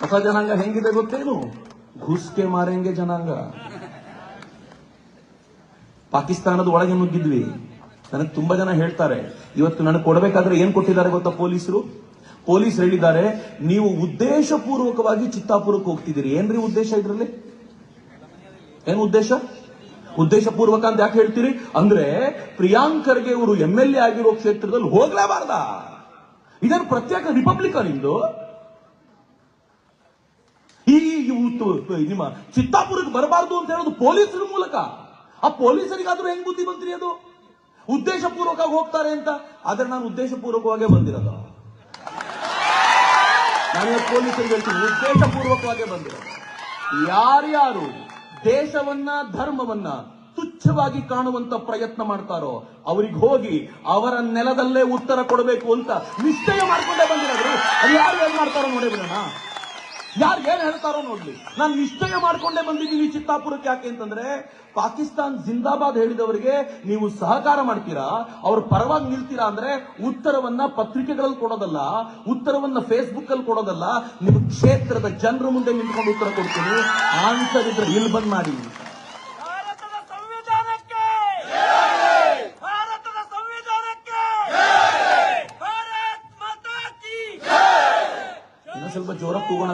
ಹೊಸ ಜನಾಂಗ ಹೆಂಗಿದೆ ಗೊತ್ತೇನು? ಘುಸ್ಕೆ ಮಾರೆಂಗೆ ಜನಾಂಗ. ಪಾಕಿಸ್ತಾನದ ಒಳಗೆ ನುಗ್ಗಿದ್ವಿ. ನನಗೆ ತುಂಬಾ ಜನ ಹೇಳ್ತಾರೆ, ಇವತ್ತು ನನಗೆ ಕೊಡಬೇಕಾದ್ರೆ ಏನ್ ಕೊಟ್ಟಿದ್ದಾರೆ ಗೊತ್ತಾ ಪೊಲೀಸರು? ಪೊಲೀಸ್ ಹೇಳಿದ್ದಾರೆ, ನೀವು ಉದ್ದೇಶಪೂರ್ವಕವಾಗಿ ಚಿತ್ತಾಪುರಕ್ಕೆ ಹೋಗ್ತಿದ್ದೀರಿ. ಏನ್ರಿ ಉದ್ದೇಶ ಇದ್ರಲ್ಲಿ? ಏನು ಉದ್ದೇಶ? ಉದ್ದೇಶಪೂರ್ವಕ ಅಂತ ಯಾಕೆ ಹೇಳ್ತೀರಿ? ಅಂದ್ರೆ ಪ್ರಿಯಾಂಕರ್ಗೆ ಇವರು ಎಂ ಎಲ್ ಎ ಆಗಿರೋ ಕ್ಷೇತ್ರದಲ್ಲಿ ಹೋಗ್ಲೇಬಾರ್ದ? ಇದನ್ನು ಪ್ರತ್ಯೇಕ ರಿಪಬ್ಲಿಕನ್ ಇಂದು ಈ ನಿಮ್ಮ ಚಿತ್ತಾಪುರಕ್ಕೆ ಬರಬಾರದು ಅಂತ ಹೇಳೋದು ಪೊಲೀಸರ ಮೂಲಕ. ಆ ಪೊಲೀಸರಿಗಾದ್ರೂ ಹೆಂಗ್ ಬುದ್ಧಿ ಬಂತ್ರಿ ಅದು? ಉದ್ದೇಶಪೂರ್ವಕವಾಗಿ ಹೋಗ್ತಾರೆ ಅಂತ. ಆದ್ರೆ ನಾನು ಉದ್ದೇಶಪೂರ್ವಕವಾಗೇ ಬಂದಿರೋದು. ನಾನು ಪೊಲೀಸರಿಗೆ ಹೇಳ್ತೀನಿ, ಉದ್ದೇಶಪೂರ್ವಕವಾಗೇ ಬಂದಿರೋದು. ಯಾರ್ಯಾರು ದೇಶವನ್ನ, ಧರ್ಮವನ್ನ ತುಚ್ಛವಾಗಿ ಕಾಣುವಂತ ಪ್ರಯತ್ನ ಮಾಡ್ತಾರೋ, ಅವ್ರಿಗೆ ಹೋಗಿ ಅವರ ನೆಲದಲ್ಲೇ ಉತ್ತರ ಕೊಡಬೇಕು ಅಂತ ನಿಶ್ಚಯ ಮಾಡ್ಕೊಂಡೇ ಬಂದಿರೋದು. ಅದು ಯಾರು ಏನ್ ಮಾಡ್ತಾರೋ ನೋಡಿ ಯಾರು ಏನ್ ಹೇಳ್ತಾರೋ ನೋಡ್ಲಿ. ನಾನು ನಿಶ್ಚಯ ಮಾಡ್ಕೊಂಡೇ ಬಂದಿದ್ದೀನಿ ಚಿತ್ತಾಪುರಕ್ಕೆ ಯಾಕೆ ಅಂತಂದ್ರೆ ಪಾಕಿಸ್ತಾನ್ ಜಿಂದಾಬಾದ್ ಹೇಳಿದವರಿಗೆ ನೀವು ಸಹಕಾರ ಮಾಡ್ತೀರಾ ಅವ್ರ ಪರವಾಗಿ ನಿಲ್ತೀರಾ ಅಂದ್ರೆ ಉತ್ತರವನ್ನ ಪತ್ರಿಕೆಗಳಲ್ಲಿ ಕೊಡೋದಲ್ಲ ಉತ್ತರವನ್ನ ಫೇಸ್ಬುಕ್ ಅಲ್ಲಿ ಕೊಡೋದಲ್ಲ ನಿಮ್ಮ ಕ್ಷೇತ್ರದ ಜನರ ಮುಂದೆ ನಿಂತ್ಕೊಂಡು ಉತ್ತರ ಕೊಡ್ತೀನಿ. ಆನ್ಸರ್ ಇದ್ರೆ ಇಲ್ಲಿ ಬಂದ್ ಮಾಡಿ. ಸ್ವಲ್ಪ ಜೋರ ಕೂಗೋಣ.